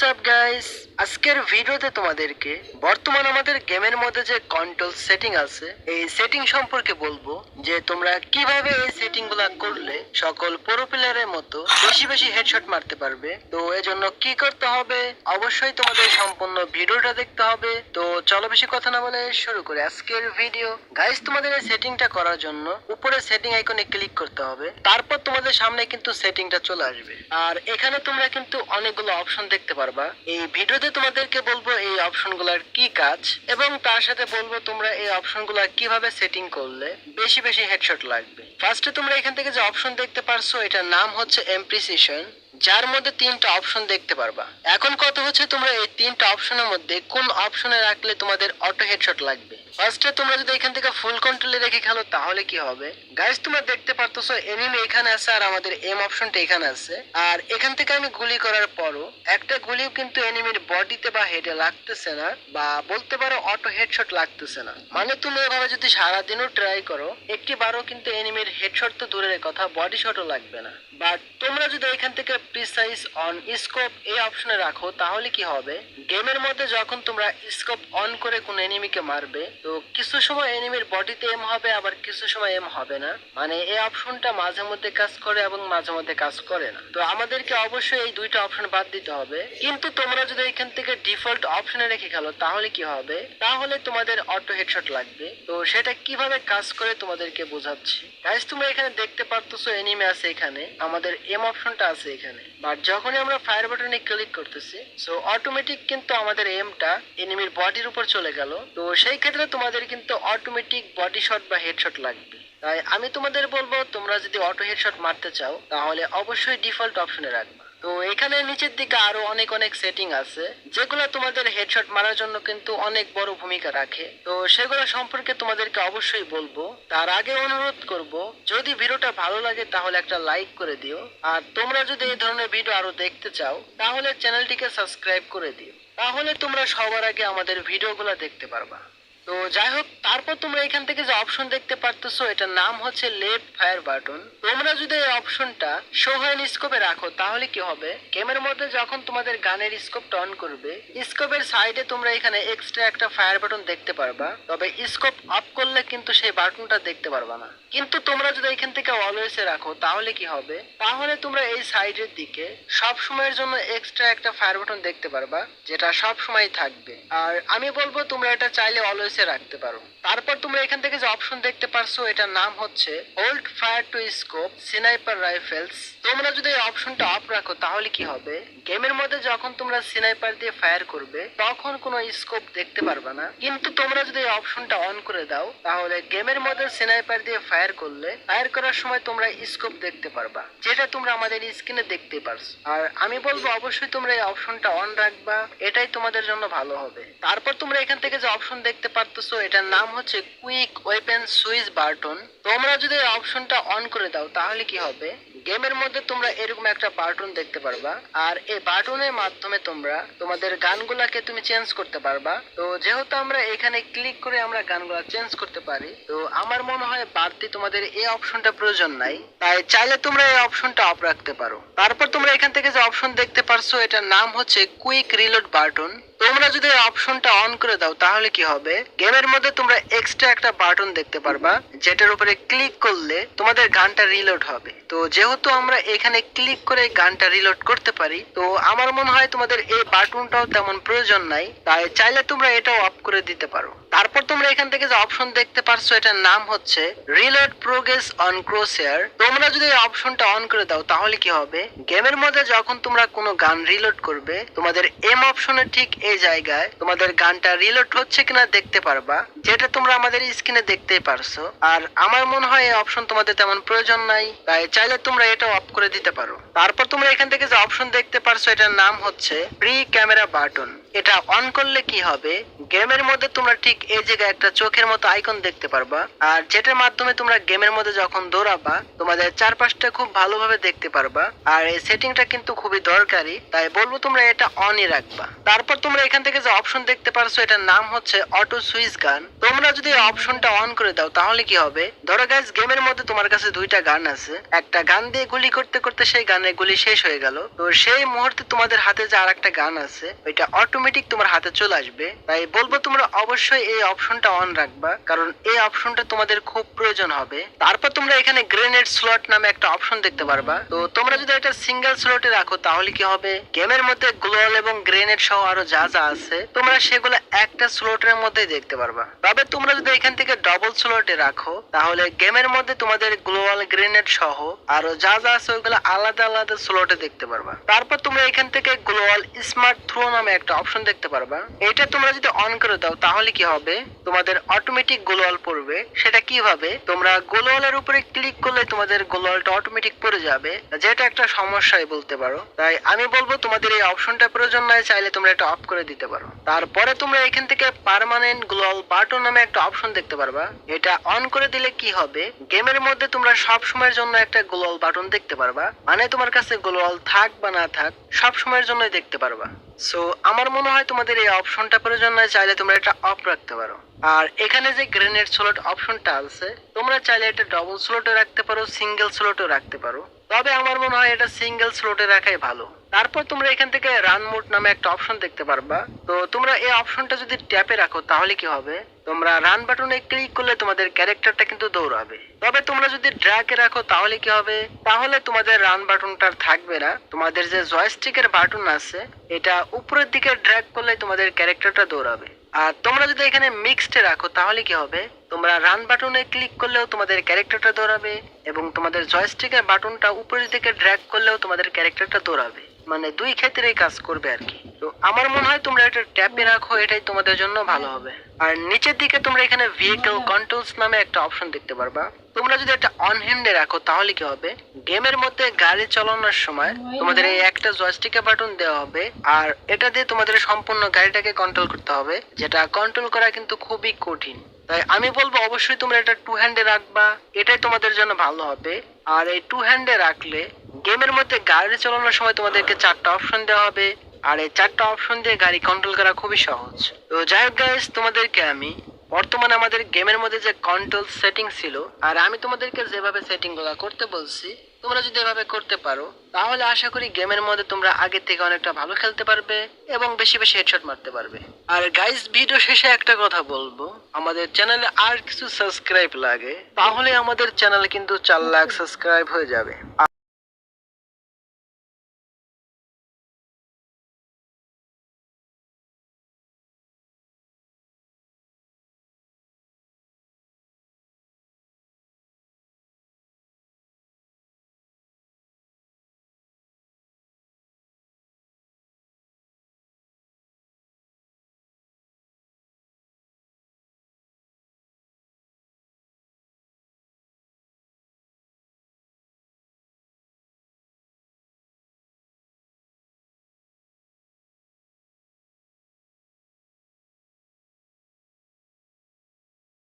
WhatsApp guys আজকের ভিডিওতে তোমাদেরকে বর্তমান আমাদের গেমের মধ্যে যে কন্ট্রোল সেটিং আছে, এই সেটিং সম্পর্কে বলব যে তোমরা কীভাবে এই সেটিংগুলা করলে সকল প্রো প্লেয়ারের মতো বেশি বেশি হেডশট মারতে পারবে। তো এজন্য কি করতে হবে? অবশ্যই তোমাদের সম্পূর্ণ ভিডিওটা দেখতে হবে। তো চলো বেশি কথা না বলে শুরু করি আজকের ভিডিও গাইস তোমাদের এই সেটিংটা করার জন্য উপরে সেটিং আইকনে ক্লিক করতে হবে। তারপর তোমাদের সামনে কিন্তু সেটিংটা চলে আসবে। আর এখানে তোমরা কিন্তু অনেকগুলো অপশন দেখতে পারবা। এই ভিডিওতে তোমাদেরকে বলব এই অপশনগুলোর কি কাজ? এবং তার সাথে বলব তোমরা এই অপশনগুলো কীভাবে সেটিং করলে বেশি বেশি হেডশট লাগবে। ফার্স্টে তোমরা এখান থেকে যে অপশন দেখতে পারছ, এটার নাম হচ্ছে এমপ্রিসিশন যার মধ্যে তিনটা অপশন দেখতে পারবা। এখন কত হচ্ছে তোমরা এই তিনটা অপশনের মধ্যে কোন অপশনে রাখলে তোমাদের অটো হেডশট লাগবে। ফার্স্টে তোমরা যদি এখান থেকে ফুল কন্ট্রোলে রেখে খেলো, তাহলে কি হবে? গাইস তোমরা দেখতে পারতেছো এনিমি এখানে আছে আর আমাদের এম অপশনটা এখানে আছে। আর এখান থেকে আমি গুলি করার পরও, একটা গুলিও কিন্তু এনিমির বডিতে বা হেডে লাগতেছে না, বা বলতে পারো অটো হেডশট লাগতেছে না। মানে তুমি এভাবে যদি সারাদিনও ট্রাই করো একটি বারও কিন্তু এনিমির হেডশট তো দূরের কথা বডি শটও লাগবে না। বাট তোমরা যদি এখান থেকে প্রিসাইজ অন স্কোপ এই অপশনে রাখো, তাহলে কি হবে? গেমের মধ্যে যখন তোমরা স্কোপ অন করে কোন এনিমিকে মারবে, তো কিছু সময় এনিমির বডিতে এম হবে, আবার কিছু সময় এম হবে না। মানে এই অপশনটা মাঝে মধ্যে কাজ করে এবং মাঝে মধ্যে কাজ করে না। তো আমাদেরকে অবশ্যই এই দুইটা অপশন বাদ দিতে হবে। কিন্তু তোমরা যদি এখান থেকে ডিফল্ট অপশনে রেখে খেলো তাহলে কি হবে? তাহলে তোমাদের অটো হেডশট লাগবে। তো সেটা কীভাবে কাজ করে তোমাদেরকে বোঝাচ্ছি। গাইস তোমরা এখানে দেখতে পারতেছো এনিমি আছে এখানে। আমাদের এম অপশনটা আছে এখানে। বাট যখনই আমরা ফায়ার বাটনে ক্লিক করতেছি সো অটোমেটিক কিন্তু আমাদের এমটা এনিমির বডির উপর চলে গেল। তো সেই ক্ষেত্রে তোমাদের কিন্তু অটোমেটিক বডি শট বা হেডশট লাগবে। তাই আমি তোমাদের বলব, তোমরা যদি অটো হেডশট মারতে চাও, তাহলে অবশ্যই ডিফল্ট অপশনে রাখবা। তো এখানে নিচের দিকে আরও অনেক অনেক সেটিং আছে, যেগুলো তোমাদের হেডশট মারার জন্য কিন্তু অনেক বড় ভূমিকা রাখে। তো সেগুলো সম্পর্কে তোমাদেরকে অবশ্যই বলব। তার আগে অনুরোধ করব, যদি ভিডিওটা ভালো লাগে তাহলে একটা লাইক করে দিও। আর তোমরা যদি এই ধরনের ভিডিও আরও দেখতে চাও, তাহলে চ্যানেলটিকে সাবস্ক্রাইব করে দিও। তাহলে তোমরা সবার আগে আমাদের ভিডিওগুলো দেখতে পারবা। তো যাই হোক তারপর তোমরা এখান থেকে যে অপশন দেখতে পারতেছো, এটার নাম হচ্ছে লেফট ফায়ার বাটন। তোমরা যদি এই অপশনটা শো হ্যান্ড স্কোপে রাখো, তাহলে কি হবে? গেমের মধ্যে যখন তোমাদের গানের স্কোপটা অন করবে স্কোপের সাইডে তোমরা এখানে এক্সট্রা একটা ফায়ার বাটন দেখতে পারবা। তবে স্কোপ অফ করলে কিন্তু সেই বাটনটা দেখতে পারবা না। কিন্তু তোমরা যদি এখান থেকে অলওয়েজে রাখো, তাহলে কি হবে? তাহলে তোমরা এই সাইডের দিকে সব সময়ের জন্য এক্সট্রা একটা ফায়ার বাটন দেখতে পারবা, যেটা সব সময় থাকবে। আর আমি বলব, তোমরা এটা চাইলে অলওয়েজে রাখতে পারো। তারপর তোমরা এখান থেকে যে অপশন দেখতে পারছ, এটার নাম হচ্ছে hold fire two scope sniper rifles তোমরা যদি এই অপশনটা অফ রাখো, তাহলে কি হবে? গেমের মধ্যে যখন তোমরা সিনাইপার দিয়ে ফায়ার করবে, তখন কোনো স্কোপ দেখতে পারবে না। কিন্তু তোমরা যদি এই অপশনটা অন করে দাও, তাহলে গেমের মধ্যে সিনাইপার দিয়ে ফায়ার করলে ফায়ার করার সময় তোমরা স্কোপ দেখতে পারবা, যেটা তোমরা আমাদের স্ক্রিনে দেখতে পারছ। আর আমি বলব, অবশ্যই তোমরা এই অপশনটা অন রাখবা, এটাই তোমাদের জন্য ভালো হবে। তারপর তোমরা এখান থেকে যে অপশন দেখতে পারতেছো, এটার নাম হচ্ছে কুইক ওয়েপেন সুইচ বাটন তোমরা যদি অপশনটা অন করে দাও, তাহলে কি হবে? গেমের মধ্যে তোমরা এরকম একটা বাটন দেখতে পারবা। আর এই বাটনের মাধ্যমে তোমরা তোমাদের গানগুলাকে তুমি চেঞ্জ করতে পারবা। তো যেহেতু আমরা এখানে ক্লিক করে আমরা গানগুলা চেঞ্জ করতে পারি, তো আমার মনে হয় বাড়তি তোমাদের এই অপশনটা প্রয়োজন নাই। তাই চাইলে তোমরা এই অপশনটা অফ রাখতে পারো। তারপর তোমরা এখান থেকে যে অপশন দেখতে পারছ, এটার নাম হচ্ছে কুইক রিলোড বাটন তোমরা যদি অপশনটা অন করে দাও, তাহলে কি হবে? গেমের মধ্যে তোমরা এক্সট্রা একটা বাটন দেখতে পারবা, যেটার উপরে ক্লিক করলে তোমাদের গানটা রিলোড হবে। তো যেহেতু আমরা এখানে ক্লিক করে গানটা রিলোড করতে পারি, তো আমার মনে হয় তোমাদের এই বাটনটাও তেমন প্রয়োজন নাই। তাই চাইলে তোমরা এটাও অফ করে দিতে পারো। তারপর তোমরা এখান থেকে যে অপশন দেখতে পারছ, এটার নাম হচ্ছে রিলোড প্রোগ্রেস অন ক্রোসেয়ার তোমরা যদি অপশনটা অন করে দাও, তাহলে কি হবে? গেমের মধ্যে যখন তোমরা কোনো গান রিলোড করবে, তোমাদের এম অপশনের ঠিক এই জায়গায় তোমাদের গানটা রিলোড হচ্ছে কিনা দেখতে পারবা, যেটা তোমরা আমাদের স্ক্রিনে দেখতেই পারছ। আর আমার মনে হয় এই অপশন তোমাদের তেমন প্রয়োজন নাই, তাই চাইলে তোমরা এটা অফ করে দিতে পারো। তারপর তোমরা এখান থেকে যে অপশন দেখতে পারছ, এটার নাম হচ্ছে প্রি ক্যামেরা বাটন এটা অন করলে কি হবে? গেমের মধ্যে তোমরা ঠিক এই জায়গায় একটা চোখের মতো আইকন দেখতে পারবা। আর যেটার মাধ্যমে তোমরা গেমের মধ্যে যখন দৌড়াবা, তোমাদের চারপাশটা খুব ভালোভাবে দেখতে পারবা। আর এই সেটিংটা কিন্তু খুবই দরকারি, তাই বলব তোমরা এটা অনই রাখবা। তারপর তোমরা এখান থেকে যে অপশন দেখতে পারছ, এটার নাম হচ্ছে অটো সুইচ গান তোমরা যদি অপশনটা অন করে দাও, তাহলে কি হবে? ধরো গাইজ গেমের মধ্যে তোমার কাছে দুইটা গান আছে। একটা গান দিয়ে গুলি করতে করতে সেই গানের গুলি শেষ হয়ে গেল। তো সেই মুহূর্তে তোমাদের হাতে যে আর একটা গান আছে, ওইটা অটোমেটিক তোমার হাতে চলে আসবে। তাই বলব তোমরা অবশ্যই এই অপশনটা অন রাখবা, কারণ এই অপশনটা তোমাদের খুব প্রয়োজন হবে। তারপর তোমরা এখানে গ্রেনেড স্লট নামে একটা অপশন দেখতে পারবা। তো তোমরা যদি এটা সিঙ্গেল স্লটে রাখো, তাহলে কি হবে? গেমের মধ্যে গ্লোয়াল এবং গ্রেনেড সহ আরও যা যা আছে, তোমরা সেগুলো একটা স্লটের মধ্যেই দেখতে পারবা। তবে তোমরা যদি এখান থেকে ডবল স্লটে রাখো, তাহলে গেমের মধ্যে তোমাদের গ্লোয়াল গ্রেনেড সহ আরও যা যা আছে, ওইগুলো আলাদা আলাদা স্লটে দেখতে পারবা। তারপর তোমরা এখান থেকে গ্লোয়াল স্মার্ট থ্রো নামে একটা অপশন দেখতে পারবা। এটা তোমরা যদি অন করে দাও, তাহলে কি হবে? তোমাদের অটোমেটিক গ্লোয়াল পড়বে। সেটা কীভাবে তোমরা গ্লোয়ালের উপরে ক্লিক করলে তোমাদের গ্লোয়ালটা অটোমেটিক পড়ে যাবে। যেটা একটা সমস্যাই বলতে পারো। তাই আমি বলব, তোমাদের এই অপশনটা প্রয়োজন নয় চাইলে তোমরা এটা অফ করে দিতে পারো। তারপরে তোমরা এখান থেকে পার্মানেন্ট গ্লোয়াল বাটন নামে একটা অপশন দেখতে পারবা। এটা অন করে দিলে কি হবে? গেমের মধ্যে তোমরা সব সময়ের জন্য একটা গ্লোয়াল বাটন দেখতে পারবা। মানে তোমার কাছে গ্লোয়াল থাক বা না থাক, সব সময়ের জন্যই দেখতে পারবা। সো আমার মনে হয় তোমাদের এই অপশনটা প্রয়োজন নয়, চাইলে তোমরা এটা অফ রাখতে পারো। আর এখানে যে গ্রেনেড স্লট অপশনটা আছে, তোমরা চাইলে এটা ডবল স্লটে রাখতে পারো সিঙ্গেল স্লটে রাখতে পারো। তবে আমার মনে হয় এটা সিঙ্গেল স্লটে রাখাই ভালো। তারপর তোমরা এখান থেকে রান মোড নামে একটা অপশন দেখতে পারবা। তো তোমরা এই অপশনটা যদি ট্যাপে রাখো, তাহলে কি হবে? তোমরা রান বাটনে ক্লিক করলে তোমাদের ক্যারেক্টারটা কিন্তু দৌড়াবে। তবে তোমরা যদি ড্র্যাগে রাখো, তাহলে কি হবে? তাহলে তোমাদের রান বাটনটা থাকবে না। তোমাদের যে জয়স্টিকের বাটন আছে, এটা উপরের দিকে ড্র্যাগ করলে তোমাদের ক্যারেক্টারটা দৌড়াবে। আর তোমরা যদি এখানে মিক্সডে রাখো, তাহলে কি হবে? তোমরা রান বাটনে ক্লিক করলেও তোমাদের ক্যারেক্টারটা দৌড়াবে এবং তোমাদের জয়স্টিকের বাটনটা উপরের দিকে ড্র্যাগ করলেও তোমাদের ক্যারেক্টারটা দৌড়াবে। মানে দুই ক্ষেত্রেই কাজ করবে আর কি। তো আমার মনে হয় তোমরা এটা ট্যাপে রাখো, এটাই তোমাদের জন্য ভালো হবে। আর নিচের দিকে তোমরা এখানে ভেহিকল কন্ট্রোলস নামে একটা অপশন দেখতে পারবা। তোমরা যদি এটা অন হ্যান্ডে রাখো, তাহলে কি হবে? গেমের মধ্যে গাড়ি চালানোর সময় তোমাদের এই একটা জয়স্টিকের বাটন দেওয়া হবে, আর এটা দিয়ে তোমাদের সম্পূর্ণ গাড়িটাকে কন্ট্রোল করতে হবে, যেটা কন্ট্রোল করা কিন্তু খুবই কঠিন। তাই আমি বলব অবশ্যই তোমরা এটা টু হ্যান্ডে রাখবা, এটাই তোমাদের জন্য ভালো হবে। আর এই টু হ্যান্ডে রাখলে গেমের মধ্যে গাড়ি চালানোর সময় তোমাদেরকে চারটা অপশন দেওয়া হবে। আর এই চারটা অপশন দিয়ে গাড়ি কন্ট্রোল করা খুবই সহজ। তো যাই হোক গাইস তোমাদেরকে আমি বর্তমানে আমাদের গেমের মধ্যে যে কন্ট্রোল সেটিং ছিল, আর আমি তোমাদেরকে যেভাবে সেটিংগুলো করতে বলছি, তোমরা যদি এভাবে করতে পারো, তাহলে আশা করি গেমের মধ্যে তোমরা আগের থেকে অনেকটা ভালো খেলতে পারবে এবং বেশি বেশি হেডশট মারতে পারবে। আর গাইস ভিডিও শেষে একটা কথা বলব। আমাদের চ্যানেলে আর কিছু সাবস্ক্রাইব লাগে, তাহলে আমাদের চ্যানেলে কিন্তু চার লাখ সাবস্ক্রাইব হয়ে যাবে।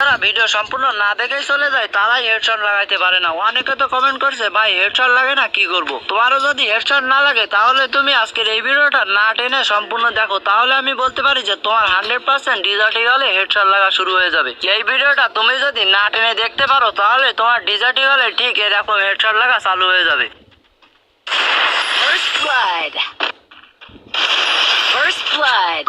যারা ভিডিও সম্পূর্ণ না দেখেই চলে যায়, তারাই হেডশট লাগাইতে পারে না। অনেকে তো কমেন্ট করছে, ভাই হেডশট লাগে না, কি করব? তোমারও যদি হেডশট না লাগে, তাহলে তুমি আজকের এই ভিডিওটা না টেনে সম্পূর্ণ দেখো। তাহলে আমি বলতে পারি যে তোমার হান্ড্রেড পার্সেন্ট ডিজার্টি হলে হেডশট লাগা শুরু হয়ে যাবে। এই ভিডিওটা তুমি যদি না টেনে দেখতে পারো, তাহলে তোমার ডিজার্টি হলে ঠিক এরকম হেডশট লাগা চালু হয়ে যাবে। First blood. First blood.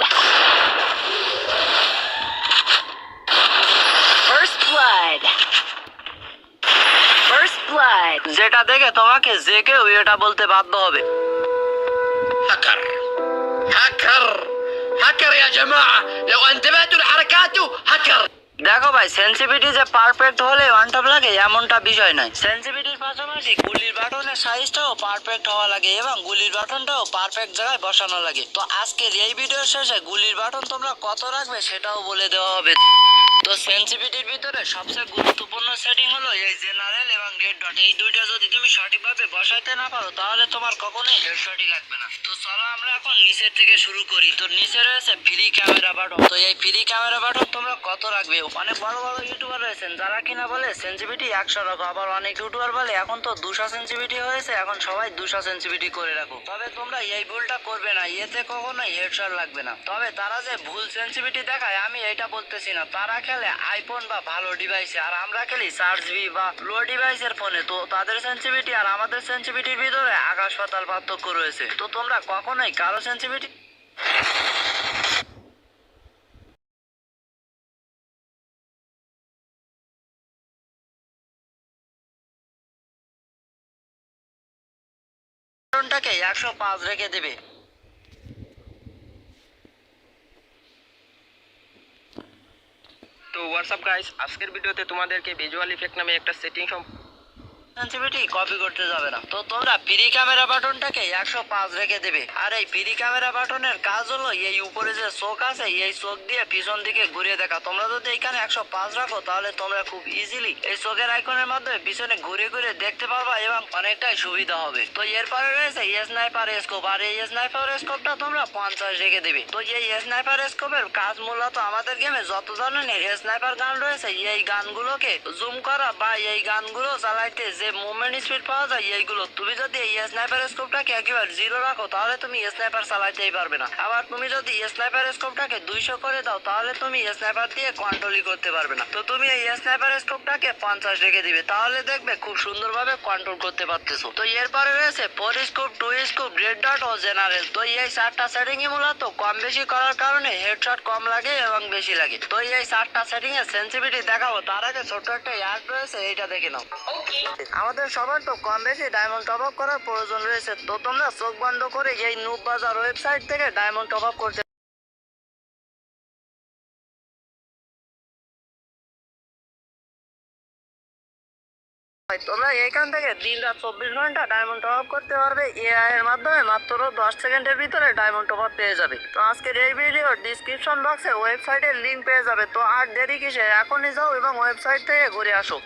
First blood. First blood. যেটা দেখে তোমাকে যে কেউ এটা বলতে বাধ্য হবে هكر هكر هكر يا جماعة لو انتبهتوا لحركاته هكر দেখো ভাই সেন্সিভিটি যে পারফেক্ট হলে ওয়ান টপ লাগে এমনটা বিষয় নয় সেন্সিভিটির পাশাপাশি গুলির বাটনের সাইজটাও পারফেক্ট হওয়া লাগে এবং গুলির বাটনটাও পারফেক্ট জায়গায় বসানো লাগে তো আজকের এই ভিডিওর শেষে গুলির বাটন তোমরা কত রাখবে সেটাও বলে দেওয়া হবে তো সেন্সিটিভিটির ভিতরে সবচেয়ে গুরুত্বপূর্ণ সেটিং হলো এই জেনারেল এবং রেড ডট এই দুইটা যদি তুমি সঠিকভাবে বসাইতে না পারো, তাহলে তোমার কখনোই হেডশটই লাগবে না। তো চলো আমরা এখন নিচের থেকে শুরু করি। তো নিচে রয়েছে ফ্রি ক্যামেরা বাটন তো এই ফ্রি ক্যামেরা বাটন তোমরা কত রাখবে? অনেক বড় বড় ইউটিউবার রয়েছেন, যারা কিনা বলে সেন্সিভিটি একশো রাখো, আবার অনেক ইউটিউবার বলে এখন তো দুশো সেন্সিটিভিটি হয়েছে, এখন সবাই দুশো সেন্সিটিভিটি করে রাখো। তবে তোমরা এই ভুলটা করবে না, এতে কখনোই হেডশট লাগবে না। তবে তারা যে ভুল সেন্সিটিভিটি দেখায়, আমি এটা বলতেছি না। তারা খেলে আইফোন বা ভালো ডিভাইসে আর আমরা খেলি চার জিবি বা লো ডিভাইসের ফোনে তো তাদের সেন্সিটিভিটি আর আমাদের সেন্সিটিভিটির ভিতরে আকাশ পাতাল পার্থক্য রয়েছে। তো তোমরা কখনোই কারও সেন্সিটিভিটি টাকে একশো পাঁচ রেখে দেবে। তো হোয়াটসঅ্যাপ গাইস আজকের ভিডিওতে তোমাদেরকে ভিজুয়াল ইফেক্ট নামে একটা সেটিং কপি করতে যাবে না। তো তোমরা ফ্রি ক্যামেরা বাটনটাকে একশো পাঁচ রেখে দেবে। আর এই ফ্রি ক্যামেরা বাটনের কাজ হলো এই উপরে যে চোখ আছে, এই চোখ দিয়ে পিছন দিকে ঘুরিয়ে দেখা। তোমরা যদি এখানে একশো পাঁচ রাখো, তাহলে তোমরা খুব ইজিলি এই চোখের আইকনের মাধ্যমে পিছনে ঘুরে ঘুরে দেখতে পারবা এবং অনেকটাই সুবিধা হবে। তো এরপরে রয়েছে স্নাইপার স্কোপ আর এই স্নাইপার স্কোপটা তোমরা পঞ্চাশ রেখে দেবে। তো এই স্নাইপার স্কোপের কাজ মূলত আমাদের গেমে যত ধরনের স্নাইপার গান রয়েছে, এই গানগুলোকে জুম করা বা এই গানগুলো চালাইতে যে মুভমেন্ট স্পিড পাওয়া যায় এইগুলো, তুমি যদি এই স্নাইপার স্কোপটাকে একেবারে জিরো রাখো, তাহলে তুমি স্নাইপার চালাইতেই পারবে না। আবার তুমি যদি স্নাইপার স্কোপটাকে দুইশো করে দাও, তাহলে তুমি স্নাইপার দিয়ে কন্ট্রোলই করতে পারবে না। তো তুমি এই স্নাইপার স্কোপটাকে পঞ্চাশ রেখে দিবে, তাহলে দেখবে খুব সুন্দরভাবে কন্ট্রোল করতে পারতেছো। তো এরপরে রয়েছে four scope two scope red dot ও জেনারেল তো এই চারটা সেটিং এ মূলত কম বেশি করার কারণে হেডশট কম লাগে এবং বেশি লাগে। তো এই চারটা সেটিং এর সেন্সিটিভিটি দেখাবো, তার আগে ছোট্ট একটা অ্যাড রয়েছে, এইটা দেখে নাও। আমাদের সবার তো কম বেশি ডায়মন্ড টপ আপ করার প্রয়োজন রয়েছে। তো তোমরা চোখ বন্ধ করে এই নুব বাজার ওয়েবসাইট থেকে ডায়মন্ড টপ আপ করতে তোমরা এইখান থেকে দিন রাত চব্বিশ ঘণ্টা ডায়মন্ড টপ আপ করতে পারবে। এআই এর মাধ্যমে মাত্র দশ সেকেন্ডের ভিতরে ডায়মন্ড টপ আপ পেয়ে যাবে। তো আজকের এই ভিডিও ডিসক্রিপশন বক্সে ওয়েবসাইটের লিঙ্ক পেয়ে যাবে। তো আর দেরি কিসে এখনই যাও এবং ওয়েবসাইট থেকে ঘুরে আসো।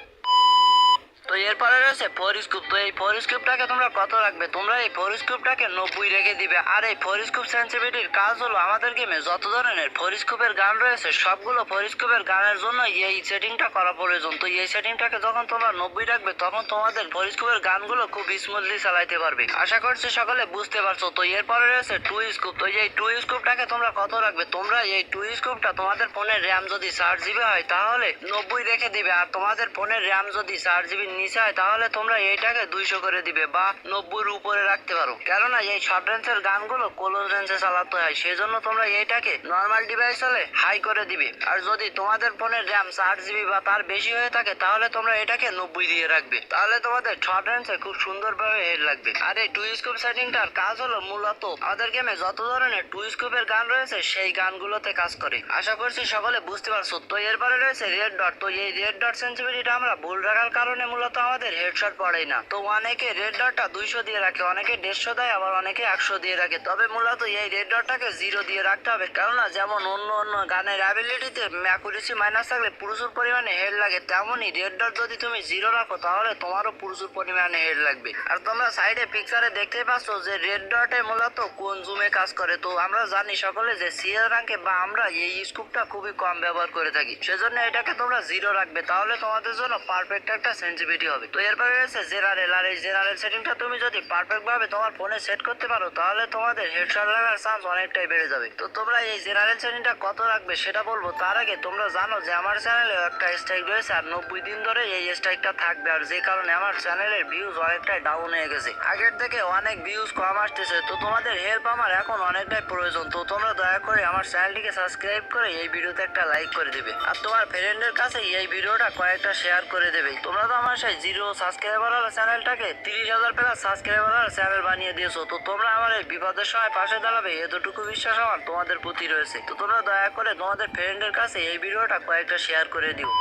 তো এরপরে রয়েছে ফোর স্কুপ তো এই ফোর স্কুপটাকে তোমরা কত রাখবে? তোমরা এই ফোর স্কুপটাকে নব্বই রেখে দিবে। আর এই ফোর স্কুপ সেন্সিটিভিটির কাজ হলো আমাদের গেমে যত ধরনের ফোর স্কুপের গান রয়েছে, সবগুলো ফোর স্কুপের গানের জন্য এই সেটিংটা করা প্রয়োজন। তো এই সেটিংটাকে যখন তোমরা নব্বই রাখবে, তখন তোমাদের ফোর স্কুপের গানগুলো খুব স্মুথলি চালাইতে পারবে। আশা করছি সকলে বুঝতে পারছ। তো এরপরে রয়েছে টু স্কুপ তো এই টু স্কুপটাকে তোমরা কত রাখবে? তোমরা এই টু স্কুপটা তোমাদের ফোনের র্যাম যদি চার জিবি হয়, তাহলে নব্বই রেখে দিবে। আর তোমাদের ফোনের র্যাম যদি চার জিবির নিচে হয় তাহলে তোমরা এইটাকে দুইশো করে দিবে বা নব্বইয়ের উপরে রাখতে পারো। কেননা এই শর্ট রেঞ্জের গানগুলো ক্লোজ রেঞ্জে চালাতে হয় সেই জন্য তোমরা এইটাকে নর্মাল ডিভাইস হলে হাই করে দিবে। আর যদি তোমাদের ফোনের র্যাম চার জিবি বা তার বেশি হয়ে থাকে, তাহলে তোমরা এটাকে নব্বই দিয়ে রাখবে। তাহলে তোমাদের শর্ট রেঞ্জে খুব সুন্দরভাবে হেড লাগবে। আর এই টু স্কোপ সেটিংটার কাজ হলো মূলত আমাদের গেমে যত ধরনের টু স্কোপের গান রয়েছে, সেই গানগুলোতে কাজ করে। আশা করছি সকলে বুঝতে পারছ। তো এরপরে রয়েছে রেড ডট তো এই রেড ডট সেন্সিটিভিটিটা আমরা ভুল রাখার কারণে মূলত আমাদের হেডশট পড়ে না। তো অনেকে রেড ডটটা দুইশো দিয়ে রাখে, অনেকে দেড়শো দেয়, আবার অনেকে একশো দিয়ে রাখে। তবে মূলত এই রেড ডটটাকে জিরো দিয়ে রাখতে হবে। কেননা যেমন অন্য অন্য গানের অ্যাবিলিটিতে ম্যাকুরেসি মাইনাস থাকলে প্রচুর পরিমাণে হেড লাগে, তেমনই রেড ডট যদি তুমি জিরো রাখো, তাহলে তোমারও প্রচুর পরিমাণে হেড লাগবে। আর তোমরা সাইডে পিকচারে দেখতে পাচ্ছ যে রেড ডটে মূলত কোন জুমে কাজ করে। তো আমরা জানি সকলে যে সিএল র্যাঙ্কে বা আমরা এই স্কুপটা খুবই কম ব্যবহার করে থাকি। সেজন্য এটাকে তোমরা জিরো রাখবে। তাহলে তোমাদের জন্য পারফেক্ট একটা সেন্সিটিভিটি হবে। তো এরপরে রয়েছে জেনারেল আর এই জেনারেল সেটিংটা তুমি যদি পারফেক্ট ভাবে তোমার ফোনে সেট করতে পারো, তাহলে তোমাদের হেডশট লাগার চান্স অনেকটাই বেড়ে যাবে। তো তোমরা এই জেনারেল সেটিংটা কত রাখবে সেটা বলব। তার আগে তোমরা জানো যে আমার চ্যানেলে একটা স্ট্রাইক রয়েছে, আর নব্বই দিন ধরে এই স্ট্রাইকটা থাকবে। আর যে কারণে আমার চ্যানেলের ভিউজ অনেকটাই ডাউন হয়ে গেছে। আগের থেকে অনেক ভিউজ কম আসতেছে, তো তোমাদের হেল্প আমার এখন অনেকটাই প্রয়োজন। তো তোমরা দয়া করে আমার চ্যানেলটিকে সাবস্ক্রাইব করে এই ভিডিওতে একটা লাইক করে দিবে। আর তোমার ফ্রেন্ডের কাছে এই ভিডিওটা কয়েকটা শেয়ার করে দেবে। তোমরা তো আমার সেই জিরো সাবস্ক্রাইবার ওয়ালা চ্যানেলটাকে, তিরিশ হাজার প্লাস সাবস্ক্রাইবার ওয়ালা চ্যানেল বানিয়ে দিয়েছ। তো তোমরা আমার এই বিপদের সময় পাশে দাঁড়াবে, এতটুকু বিশ্বাস আমার তোমাদের প্রতি রয়েছে। তো তোমরা দয়া করে তোমাদের ফ্রেন্ডের কাছে এই ভিডিওটা কয়েকটা শেয়ার করে দিও।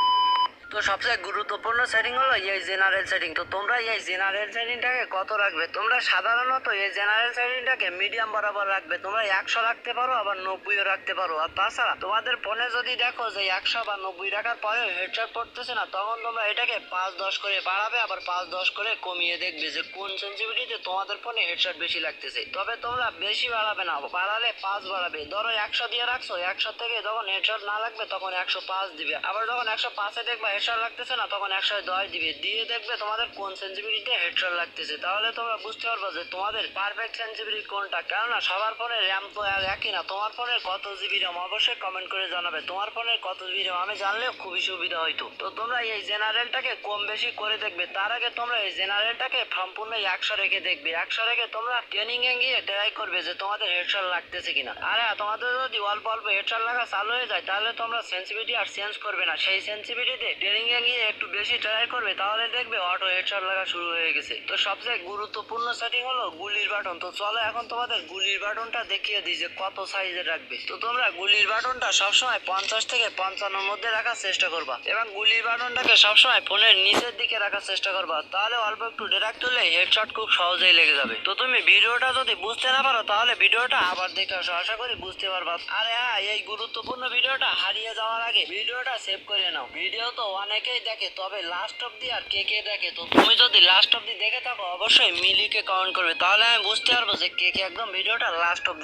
তো সবচেয়ে গুরুত্বপূর্ণ সেটিং হলো এই জেনারেল সেটিং তো তোমরা এই জেনারেল সেটিংটাকে কত রাখবে? তোমরা সাধারণত এই জেনারেল সেটিংটাকে মিডিয়াম বরাবর রাখবে। তোমরা একশো রাখতে পারো, আবার নব্বইও রাখতে পারো। আর তাছাড়া তোমাদের ফোনে যদি দেখো যে একশো বা নব্বই রাখার পরে হেডশট পড়তেছে না, তখন তোমরা এটাকে পাঁচ দশ করে বাড়াবে, আবার পাঁচ দশ করে কমিয়ে দেখবে যে কোন সেন্সিটিভিটিতে তোমাদের ফোনে হেডশট বেশি লাগতেছে। তবে তোমরা বেশি বাড়াবে না, বাড়ালে পাঁচ বাড়াবে। ধরো একশো দিয়ে রাখছো, একশো থেকে যখন হেডশট না লাগবে তখন একশো পাঁচ দিবে। আবার যখন একশো পাঁচে দেখবা হেডশট লাগতেছে না, তখন একশো দশ দিবে। দিয়ে দেখবে তোমাদের কোন সেন্সিটিভিটিতে হেডশট লাগতেছে। তাহলে তোমরা বুঝতে পারবে যে তোমাদের পারফেক্ট সেন্সিটিভিটি কোনটা। কেননা সবার ফোনের র্যাম তো একই না। তোমার ফোনের কত জিবি র্যাম অবশ্যই কমেন্ট করে জানাবে। তোমার ফোনের কত জিবি র্যাম আমি জানলেও খুবই সুবিধা হইতো। তো তোমরা এই জেনারেলটাকে কম বেশি করে দেখবে। তার আগে তোমরা এই জেনারেলটাকে সম্পূর্ণ একশো রেখে দেখবে। একশো রেখে তোমরা ট্রেনিং এ গিয়ে ট্রাই করবে যে তোমাদের হেডশট লাগতেছে কিনা। আরে তোমাদের যদি অল্প অল্প হেডশট লাগা চালু হয়ে যায়, তাহলে তোমরা সেন্সিটিভিটি আর চেঞ্জ করবে না। সেই সেন্সিটিভিটিতে ট্রেনিং এ গিয়ে একটু বেশি ট্রাই করবে, তাহলে দেখবে অটো হেডশট লাগা শুরু হয়ে গেছে। তো সবচেয়ে গুরুত্বপূর্ণ সেটিং হলো গুলির বাটন। তো চলো এখন তোমাদের গুলির বাটনটা দেখিয়ে দিই যে কত সাইজের রাখবে। তো তোমরা গুলির বাটনটা সবসময় পঞ্চাশ থেকে পঞ্চান্নর মধ্যে রাখার চেষ্টা করবা এবং গুলির বাটনটাকে সবসময় ফোনের নিচের দিকে রাখার চেষ্টা করবা। তাহলে অল্প একটু ডেরাক্ট তুললে হেডশট খুব সহজেই লেগে যাবে। তো তুমি ভিডিওটা যদি বুঝতে না পারো, তাহলে ভিডিওটা আবার দেখে আসো। আশা করি বুঝতে পারবা। আরে হ্যাঁ এই গুরুত্বপূর্ণ ভিডিওটা হারিয়ে যাওয়ার আগে ভিডিওটা সেভ করে নাও। ভিডিও তো অনেকেই দেখে, তবে লাস্ট অব্দি আর কে কে দেখে? তো তুমি যদি লাস্ট অব্দি দেখে থাকো, অবশ্যই মিলিকে কমেন্ট করবে। তাহলে আমি বুঝতে পারব যে কে কে একদম ভিডিওটা লাস্ট অব্দি